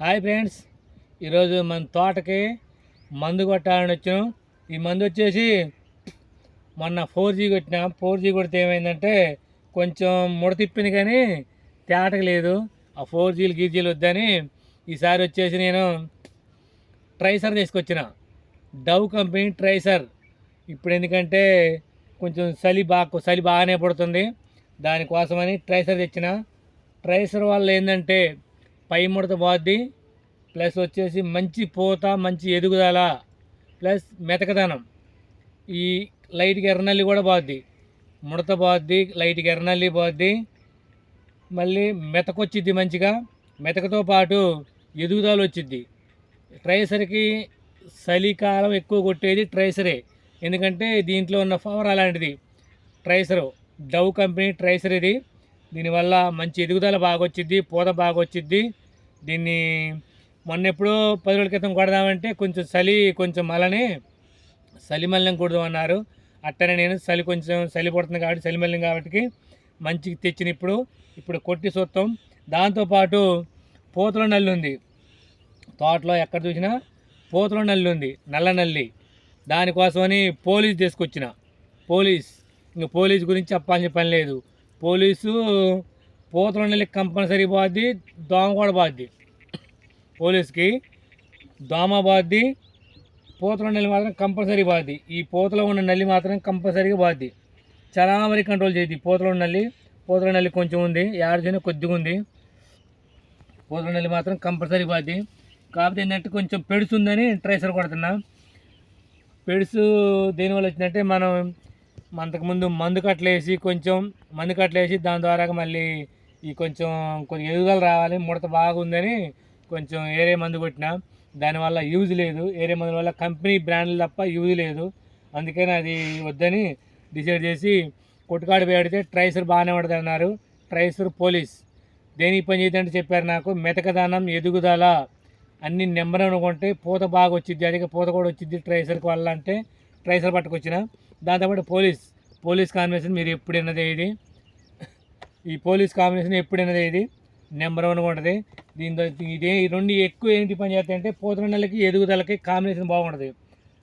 Hi friends ఈరోజు మన తోటకి మందు కొట్టాలని వచ్చాం. ఈ మందు వచ్చేసి మొన్న ఫోర్ జీ కొట్టిన. ఫోర్ జీ కొడితే ఏమైందంటే కొంచెం ముడతిప్పింది కానీ తేటక లేదు. ఆ ఫోర్ జీలు గీజీలు వద్దని ఈసారి వచ్చేసి నేను ట్రైసర్ తీసుకొచ్చిన. డవ్ కంపెనీ ట్రైసర్. ఇప్పుడు ఎందుకంటే కొంచెం చలి బాగా చలి బాగానే పడుతుంది. దానికోసమని ట్రైసర్ తెచ్చిన. ట్రైసర్ వల్ల ఏంటంటే పై ముడత పోద్ది ప్లస్ వచ్చేసి మంచి పూత మంచి ఎదుగుదల ప్లస్ మెతకదనం. ఈ లైట్కి ఎర్రనల్లి కూడా పోద్ది ముడత పోద్ది లైట్కి ఎర్రనల్లి బాద్ది మళ్ళీ మెతకొచ్చిద్ది మంచిగా. మెతకతో పాటు ఎదుగుదల వచ్చిద్ది. ట్రైసర్కి చలికాలం ఎక్కువ కొట్టేది ట్రైసరే. ఎందుకంటే దీంట్లో ఉన్న పవర్ అలాంటిది. ట్రైసరు డవ్ కంపెనీ ట్రైసర్ ఇది. దీనివల్ల మంచి ఎదుగుదల బాగా వచ్చిద్ది పూత బాగా వచ్చిద్ది దీన్ని మొన్న ఎప్పుడో పది రోజుల క్రితం కొడదామంటే కొంచెం చలి కొంచెం మలని చలి మల్లం కొడదామన్నారు. అట్టనే నేను చలి కొంచెం చలి పడుతుంది కాబట్టి చలి మల్లం కాబట్టి మంచికి తెచ్చిన ఇప్పుడు ఇప్పుడు కొట్టి చూస్తాం దాంతోపాటు పూతలో నల్లుంది తోటలో ఎక్కడ చూసినా పూతలో నల్లుంది నల్ల నల్లి. దానికోసమని పోలీస్ తీసుకొచ్చిన. పోలీస్ ఇంక పోలీస్ గురించి చెప్పాల్సిన పని లేదు. పోలీసు పోతులు నల్లి కంపల్సరీ బాద్ది దోమ కూడా బాద్ది పోలీస్కి దోమ బాద్ది పోతుల నెల్లి మాత్రం కంపల్సరీ పోద్ది ఈ పూతలో ఉన్న నల్లి మాత్రం కంపల్సరీగా బాద్ది చాలా వరకు కంట్రోల్ చేయద్ది. పూతలో ఉన్న నల్లి పోతుల నల్లి కొంచెం ఉంది యాడిచైనా కొద్దిగా ఉంది. పూతల నల్లి మాత్రం కంపల్సరీ బాద్ది కాకపోతే ఏంటంటే కొంచెం పెడుతుందని ట్రేసర్ కొడుతున్నా. పెడుసు దేనివల్ల వచ్చిందంటే మనం అంతకుముందు మందు కట్టలేసి కొంచెం మందు కట్టలేసి దాని ద్వారా మళ్ళీ ఈ కొంచెం కొంచెం ఎదుగుదల రావాలి ముడత బాగుందని కొంచెం ఏరే మందు కొట్టిన. దానివల్ల యూజ్ లేదు. ఏరే మందు వల్ల కంపెనీ బ్రాండ్లు తప్ప యూజ్ లేదు. అందుకని అది వద్దని డిసైడ్ చేసి కొట్టుకాడు పెడితే ట్రైసర్ బాగానే పడుతుంది అన్నారు ట్రైసర్ పోలీస్. దేనికి పని చేయదంటే చెప్పారు నాకు మెతకదానం ఎదుగుదల అన్ని నెంబర్ అనుకుంటే పూత బాగా వచ్చింది అదిగా పూత కూడా వచ్చింది ట్రైసర్కి వల్ల అంటే ట్రైసర్ పట్టుకొచ్చిన. దాంతోపాటు పోలీస్ పోలీస్ కాంబినేషన్ మీరు ఎప్పుడైనా ఇది? ఈ పోలీస్ కాంబినేషన్ ఎప్పుడైనా ఇది? నెంబర్ వన్ ఉంటుంది. దీంతో ఇదే ఈ రెండు ఎక్కువ ఏంటి పని చేస్తాయి అంటే పూతల ఎదుగుదలకి కాంబినేషన్ బాగుంటుంది.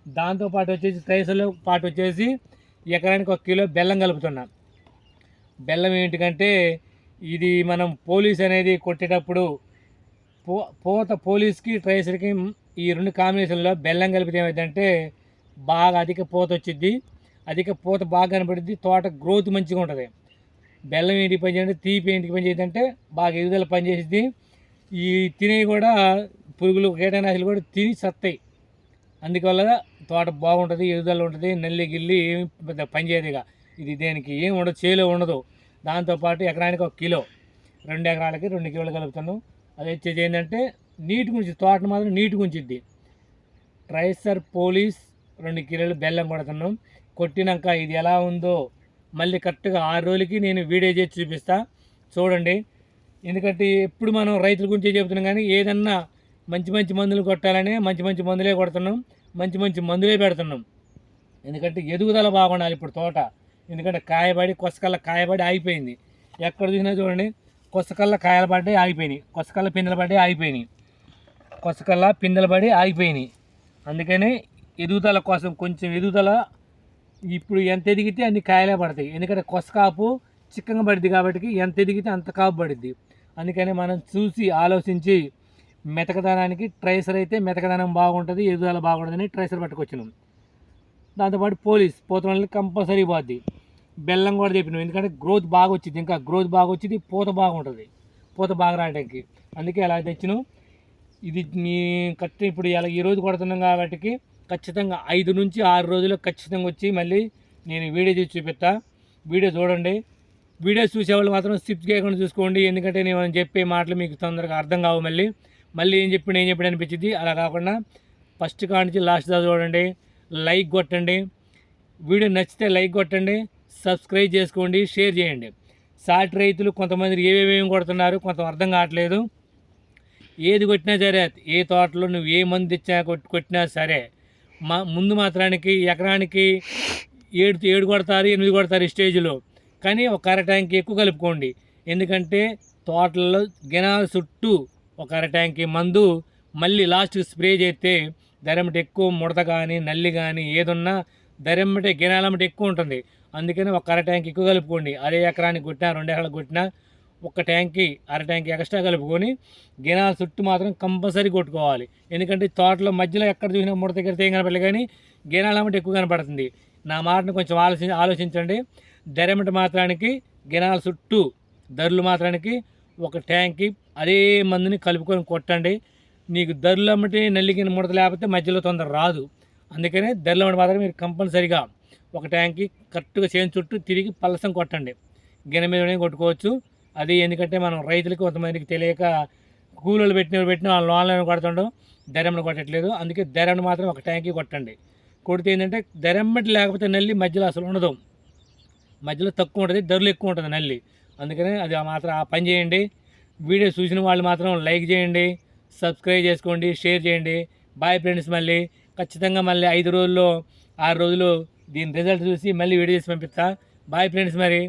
దాంతోపాటు వచ్చేసి ట్రైసర్లో పాటు వచ్చేసి ఎకరానికి ఒక కిలో బెల్లం కలుపుతున్నా. బెల్లం ఏంటికంటే ఇది మనం పోలీస్ అనేది కొట్టేటప్పుడు పో పూత పోలీస్కి ట్రైసర్కి ఈ రెండు కాంబినేషన్లో బెల్లం కలిపితే ఏమైందంటే బాగా అధిక పూత వచ్చిద్ది. అధిక పూత బాగా కనబడుద్ది తోట గ్రోత్ మంచిగా ఉంటుంది. బెల్లం ఏంటి పని చేయండి తీపి ఏంటికి పని చేయదంటే బాగా ఎదుగుదల పనిచేసిద్ది ఈ తినేవి కూడా పురుగులు కీటనాశులు కూడా తిని సత్తాయి. అందువల్ల తోట బాగుంటుంది ఎదుదల ఉంటుంది నల్లి గిల్లి ఏమి పెద్ద పనిచేయదుగా ఇక. ఇది దేనికి ఏం ఉండదు చేలో ఉండదు. దాంతోపాటు ఎకరానికి ఒక కిలో. రెండు ఎకరాలకి రెండు కిలోలు కలుపుతాను. అది వచ్చేది ఏంటంటే నీటి గురించి తోటను మాత్రం నీటి గురించిద్ది ట్రైసర్ పోలీస్ రెండు కిలోలు బెల్లం కొడుతున్నాం. కొట్టినాక ఇది ఎలా ఉందో మళ్ళీ కరెక్ట్గా ఆరు రోజులకి నేను వీడియో చేసి చూపిస్తా. చూడండి. ఎందుకంటే ఎప్పుడు మనం రైతుల గురించి చెబుతున్నాం కానీ ఏదన్నా మంచి మంచి మందులు కొట్టాలని మంచి మంచి మందులే కొడుతున్నాం. మంచి మంచి మందులే పెడుతున్నాం. ఎందుకంటే ఎదుగుదల బాగుండాలి ఇప్పుడు తోట. ఎందుకంటే కాయబడి కొసకల్ల కాయబడి ఆగిపోయింది. ఎక్కడ చూసినా చూడండి. కొసకల్ల కాయలు పడ్డాయి ఆగిపోయినాయి. కొసకల్ల పిందెలు పడ్డాయి ఆగిపోయినాయి. కొసకల్ల పిందెలు పడి ఆగిపోయినాయి. అందుకని ఎదుగుదల కోసం కొంచెం ఎదుగుదల ఇప్పుడు ఎంత ఎదిగితే అన్ని కాయలే పడతాయి. ఎందుకంటే కొసకాపు చిక్కగా పడుద్ది కాబట్టి ఎంత ఎదిగితే అంత కాపు పడుద్ది. అందుకని మనం చూసి ఆలోచించి మెతకదనానికి ట్రైసర్ అయితే మెతకదనం బాగుంటుంది ఎదుగుదల బాగుంటుందని ట్రైసర్ పట్టుకొచ్చినాం. దాంతోపాటు పోలీస్ పోతున్న కంపల్సరీ పోద్ది. బెల్లం కూడా చెప్పినాం ఎందుకంటే గ్రోత్ బాగా వచ్చింది ఇంకా గ్రోత్ బాగా వచ్చింది పూత బాగుంటుంది. పూత బాగా రావడానికి. అందుకే అలా తెచ్చినాం. ఇది మీ కరెక్ట్ ఇప్పుడు ఇలా ఈరోజు కొడుతున్నాం కాబట్టి ఖచ్చితంగా ఐదు నుంచి ఆరు రోజుల్లో ఖచ్చితంగా వచ్చి మళ్ళీ నేను వీడియో తీసి చూపిస్తా. వీడియో చూడండి. వీడియో చూసేవాళ్ళు మాత్రం స్కిప్ చేయకుండా చూసుకోండి. ఎందుకంటే నేను చెప్పే మాటలు మీకు తొందరగా అర్థం కావు మళ్ళీ. మళ్ళీ ఏం చెప్పిన ఏం చెప్పిన అనిపించింది అలా కాకుండా ఫస్ట్ కాడ నుంచి లాస్ట్ దాకా చూడండి. లైక్ కొట్టండి. వీడియో నచ్చితే లైక్ కొట్టండి. సబ్స్క్రైబ్ చేసుకోండి. షేర్ చేయండి. సాటి రైతులు కొంతమంది ఏవేమేమి కొడుతున్నారు కొంత అర్థం కావట్లేదు. ఏది కొట్టినా సరే ఏ తోటలో నువ్వు ఏ మందు తెచ్చినా కొట్టినా సరే మా ముందు మాత్రానికి ఎకరానికి ఏడు ఏడు కొడతారు ఎనిమిది కొడతారు ఈ స్టేజ్లో. కానీ ఒక అర ట్యాంక్ ఎక్కువ కలుపుకోండి. ఎందుకంటే తోటలలో గినాల చుట్టూ ఒక అర ట్యాంకి మందు మళ్ళీ లాస్ట్ స్ప్రే చేస్తే దరెమ్మటి ఎక్కువ ముడత కానీ నల్లి కానీ ఏదున్నా దరెమ్మటి గినాలమ్మటి ఎక్కువ ఉంటుంది. అందుకని ఒక అర ట్యాంక్ ఎక్కువ కలుపుకోండి. అదే ఎకరానికి కొట్టినా రెండు ఎకరాలకు కొట్టినా ఒక ట్యాంక్కి అర ట్యాంక్ ఎక్స్ట్రా కలుపుకొని గినాల చుట్టూ మాత్రం కంపల్సరీ కొట్టుకోవాలి. ఎందుకంటే తోటలో మధ్యలో ఎక్కడ చూసినా ముడత దగ్గర ఏం కనపడలేదు కానీ గినాలమ్మటి ఎక్కువ కనపడుతుంది. నా మాటను కొంచెం ఆలోచి ఆలోచించండి. దరెమ్మటి మాత్రానికి గినాల చుట్టూ ధరలు మాత్రానికి ఒక ట్యాంక్కి అదే మందుని కలుపుకొని కొట్టండి. నీకు ధరలు అమ్మటి నల్లిగిన ముడత లేకపోతే మధ్యలో తొందర రాదు. అందుకనే ధరలు అమ్మటి మాత్రం మీరు కంపల్సరిగా ఒక ట్యాంక్కి కరెక్ట్గా చేను చుట్టూ తిరిగి పలసం కొట్టండి. గిన్నె మీదనే కొట్టుకోవచ్చు. అది ఎందుకంటే మనం రైతులకు కొంతమందికి తెలియక కూలీలు పెట్టిన పెట్టిన వాళ్ళు లోన్లను కొడుతుండడం ధరమ్మను కొట్టట్లేదు. అందుకే ధరను మాత్రం ఒక ట్యాంక్కి కొట్టండి. కొడితే ఏంటంటే ధరమ్మటి లేకపోతే నల్లి మధ్యలో అసలు ఉండదు. మధ్యలో తక్కువ ఉంటుంది ధరలు ఎక్కువ ఉంటుంది నల్లి. అందుకనే అది మాత్రం ఆ పని చేయండి. వీడియో చూసిన వాళ్ళు మాత్రం లైక్ చేయండి సబ్స్క్రైబ్ చేసుకోండి షేర్ చేయండి. బాయ్ ఫ్రెండ్స్ మళ్ళీ. ఖచ్చితంగా మళ్ళీ ఐదు రోజుల్లో ఆరు రోజులు దీని రిజల్ట్ చూసి మళ్ళీ వీడియో చేసి పంపిస్తా. బాయ్ ఫ్రెండ్స్ మరి.